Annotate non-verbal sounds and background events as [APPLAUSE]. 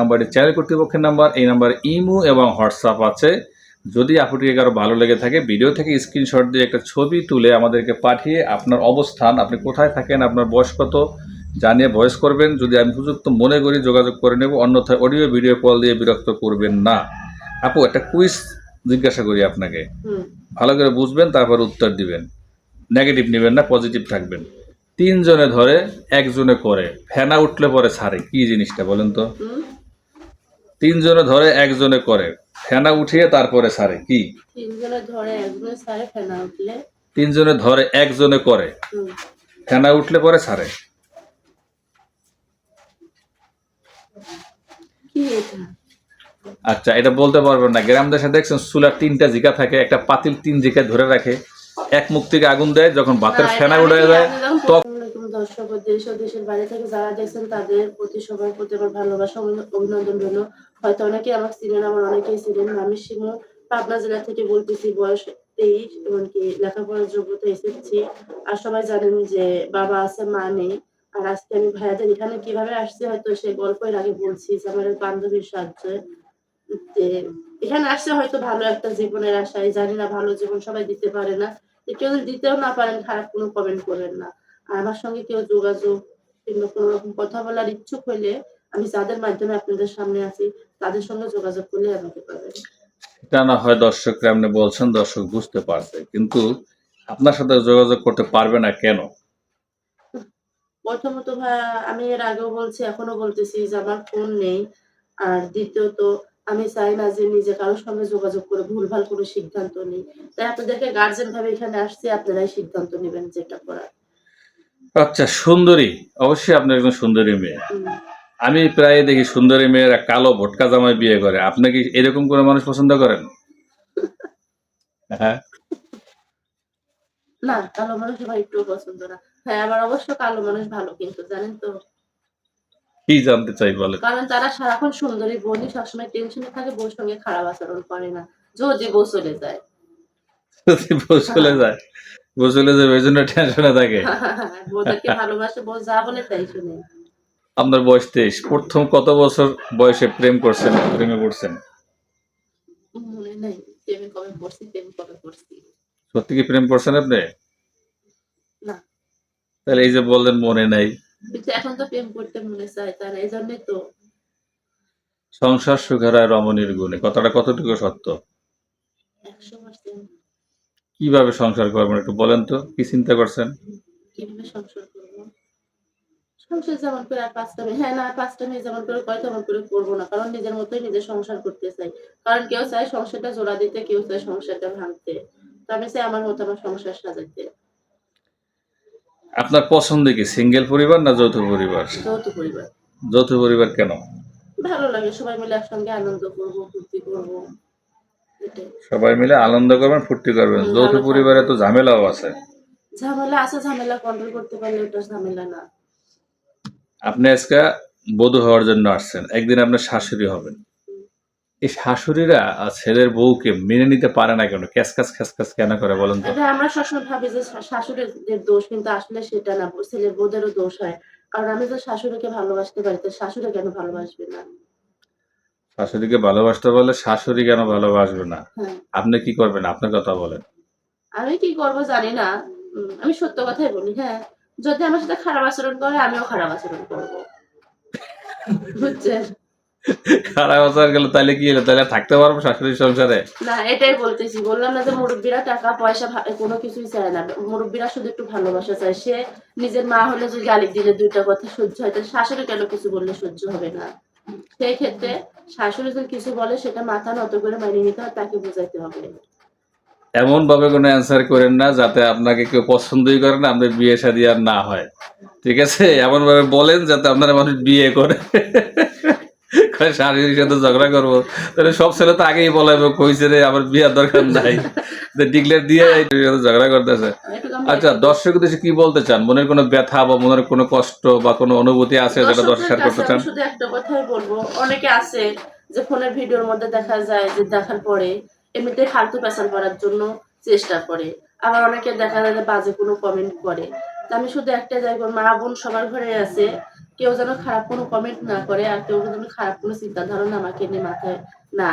নাম্বারটি চ্যানেল কর্তৃপক্ষের নাম্বার এই নাম্বার ইমো এবং হোয়াটসঅ্যাপ আছে। যদি আপুটিকে কারও ভালো লেগে থাকে ভিডিও থেকে স্ক্রিনশট দিয়ে একটা ছবি তুলে আমাদেরকে পাঠিয়ে আপনার অবস্থান আপনি কোথায় থাকেন আপনার বয়স কত জানিয়ে ভয়েস করবেন। যদি আমি উপযুক্ত মনে করি যোগাযোগ করে নেব অন্যথায় অডিও ভিডিও কল দিয়ে বিরক্ত করবেন না। আপু একটা কুইজ জিজ্ঞাসা করি আপনাকে। ভালো করে বুঝবেন তারপর উত্তর দিবেন। নেগেটিভ নেবেন না পজিটিভ থাকবেন। তিনজনে ধরে একজনে করে ফেনা উঠলে পরে ছাড়ে কি জিনিসটা বলেন তো? তিনজনে ধরে একজনে করে ফেনা উঠিয়ে তারপরে ছাড়ে কি? তিনজনে ধরে একজনে সারে ফেনা উঠলে। তিনজনে ধরে একজনে করে ফেনা উঠলে পরে এটা? আচ্ছা এটা বলতে পারবেন না। গ্রাম দেশে দেখছেন চুলার তিনটা জিকা থাকে একটা পাতিল তিন জিকা ধরে রাখে এক মুখ থেকে আগুন দেয় যখন ভাতের ফেনা উঠে যায় তখন আসসালামাইকুম দর্শক দেশ ও দেশের বাইরে থেকে যারা দেখছেন, তাদের প্রতি সবার প্রতি আমার ভালোবাসা অভিনন্দন রইল। হয়তো অনেকে আমার চিনেন আমার অনেকেই চিনেন আমি শিমু, পাবনা জেলা থেকে বলতেছি, বয়স তেইশ, এমনকি লেখাপড়ার যোগ্যতা এসেছি। আর সবাই জানেন যে বাবা আছে, মা নেই। আর আজকে আমি ভাইয়াদের এখানে কীভাবে আসছে, হয়তো সে গল্প এর আগে বলছি যে আমার বান্ধবীর সাহায্যে। এখানে আসছে হয়তো ভালো একটা জীবনের আশায় জানি না ভালো জীবন সবাই দিতে পারে না। কেউ দিতেও না পারেন, খারাপ কোনো কমেন্ট করবেন না। আমার সঙ্গে কেউ যোগাযোগ কিংবা কোনো রকম কথা বলার ইচ্ছুক হইলে আমি যাদের মাধ্যমে আপনাদের সামনে আছি তাদের সঙ্গে যোগাযোগ করলে আমাকে পাবেন। এটা না হয় দর্শকরা আপনি বলছেন দর্শক বুঝতে পারছে কিন্তু আপনার সাথে যোগাযোগ করতে পারবে না কেন? প্রথমত আমি এর আগেও বলছি এখনও বলতেছি যে আমার ফোন নেই। আর দ্বিতীয়ত আমি চাই না যে নিজে কারোর সঙ্গে যোগাযোগ করে ভুলভাল কোনো সিদ্ধান্ত নেই। তাই আপনাদেরকে গার্জেন ভাবে এখানে আসছি আপনারাই সিদ্ধান্ত নেবেন যেটা করার। আচ্ছা সুন্দরী। অবশ্যই আপনি একজন সুন্দরী মেয়ে। আমি প্রায় দেখি সুন্দরী মেয়েরা কালো ভোটকা জামায় বিয়ে করে। আপনি কি এরকম করে মানুষ পছন্দ করেন? হ্যাঁ। না কালো মানুষ আমার একটু পছন্দ না। হ্যাঁ আমার অবশ্য কালো মানুষ ভালো কিন্তু জানেন তো। কি জানতে চাই বলেন? কারণ তারা সারাক্ষণ সুন্দরী বোনই সবসময় টেনশনে থাকে বউর সঙ্গে খারাপ আচরণ করে না। যদি বউ চলে যায়। যদি বউ চলে যায়। চলে যাবে এই জন্য টেনশনে থাকে। [LAUGHS] আপনার বয়স তেইশ। প্রথম কত বছর বয়সে প্রেম করছেন প্রেমে পড়ছেন? মনে সত্যি কি প্রেম করছেন আপনি? তাহলে এই যে বললেন মনে নাই। এখন তো প্রেম করতে মনে চায় তার এই জন্যই তো। সংসার সুখের হয় রমণীর গুণে কথাটা কতটুকু সত্য? কীভাবে সংসার করবেন একটু বলেন তো কি চিন্তা করছেন? কীভাবে সংসার করব? সংসার যেমন করে আর পাঁচটা মেয়ে হ্যাঁ না পাঁচটা মেয়ে যেমন করে তেমন করে করব না কারণ নিজের মতোই সংসার করতে চাই। কারণ কেউ চায় সংসারটা জোড়া দিতে কেউ চায় সংসারটা ভাঙতে। তো আমি চাই আমার মতো আমার সংসার সাজাইতে। আপনার পছন্দ কি সিঙ্গেল পরিবার না যৌথ পরিবার? যৌথ পরিবার। যৌথ পরিবার কেন? ভালো লাগে সবাই মিলে একসঙ্গে আনন্দ করব ফুর্তি করব। সবাই মিলে আনন্দ করবেন ফুর্তি করবেন। যৌথ পরিবারে তো ঝামেলাও আছে। ঝামেলা আছে ঝামেলা কন্ট্রোল করতে পারলে ওটা ঝামেলা না। আপনি আজকে বধূ হওয়ার জন্য আসছেন একদিন আপনার শাশুড়ি হবেন। এই শাশুড়িরা আর ছেলের বউকে মেনে নিতে পারে না কেন? ক্যাসকাস কেন করে বলেন তো? আমরা সবসময় ভাবি যে শাশুড়িদের দোষ কিন্তু আসলে সেটা না। ছেলের বউদেরও দোষ হয়। কারণ আমি তো শাশুড়িকে ভালোবাসতে পারি তো শাশুড়ি কেন ভালোবাসবে না? শাশুড়িকে ভালোবাসতে বলে শাশুড়ি কেন ভালোবাসবে না? হ্যাঁ। আপনি কি করবেন? আপনার কথা বলেন। আমি কি করব জানি না। আমি সত্য কথাই বলি হ্যাঁ। যদি আমার সাথে খারাপ আচরণ করে আমিও খারাপ আচরণ করব। বুঝছেন? খারাপ আচার গেলে তাহলে কি হলো? তাহলে থাকতে পারব শাশুড়ির সংসারে? না এটাই বলতেছি। বললাম না যে মুরব্বীরা টাকা পয়সা কোনো কিছুই চায় না। মুরব্বীরা শুধু একটু ভালোবাসা চায়। সে নিজের মা হলে যদি গালি দিলে দুইটা কথা সহ্য হয় তাহলে শাশুড়ি কেন কিছু বললে সহ্য হবে না? সেই ক্ষেত্রে শাশুড়ি যদি কিছু বলে, সেটা মাথা নত করে মানিয়ে নিতে তাকে বোঝাইতে হবে। এমন ভাবে কোনো অ্যান্সার করেন না, যাতে আপনাকে কেউ পছন্দই করে না, আপনার বিয়ে শাদী আর না হয়। ঠিক আছে? এমন ভাবে বলেন যাতে আপনারা মানুষ বিয়ে করে। শাশুড়ির সাথে ঝগড়া করব? তাহলে সব ছেলে তো আগেই বলাবে কইছে রে আমার বিয়ার দরকার নাই। ডিক্লেয়ার দিয়ে ঝগড়া করতেছে। আচ্ছা দর্শক উদ্দেশ্যে কি বলতে চান? মনের কোনো ব্যথা বা মনের কোনো কষ্ট বা কোনো অনুভূতি আছে যেটা দর্শক শেয়ার করতে চান? শুধু একটা কথাই বলব। অনেকে আছে যে ফোনের ভিডিওর মধ্যে দেখা যায় যে দেখার পরে এমনিতে ফালতু পেশাল করার জন্য চেষ্টা করে। আবার অনেকে দেখা যায় যে বাজে কোনো কমেন্ট করে। আমি শুধু একটা যাই মা বোন সবার ঘরে আছে। কেউ যেন খারাপ কোনো কমেন্ট না করে আর কেউ যেন খারাপ কোনো চিন্তাধারণা আমাকে নিয়ে মাথায় না।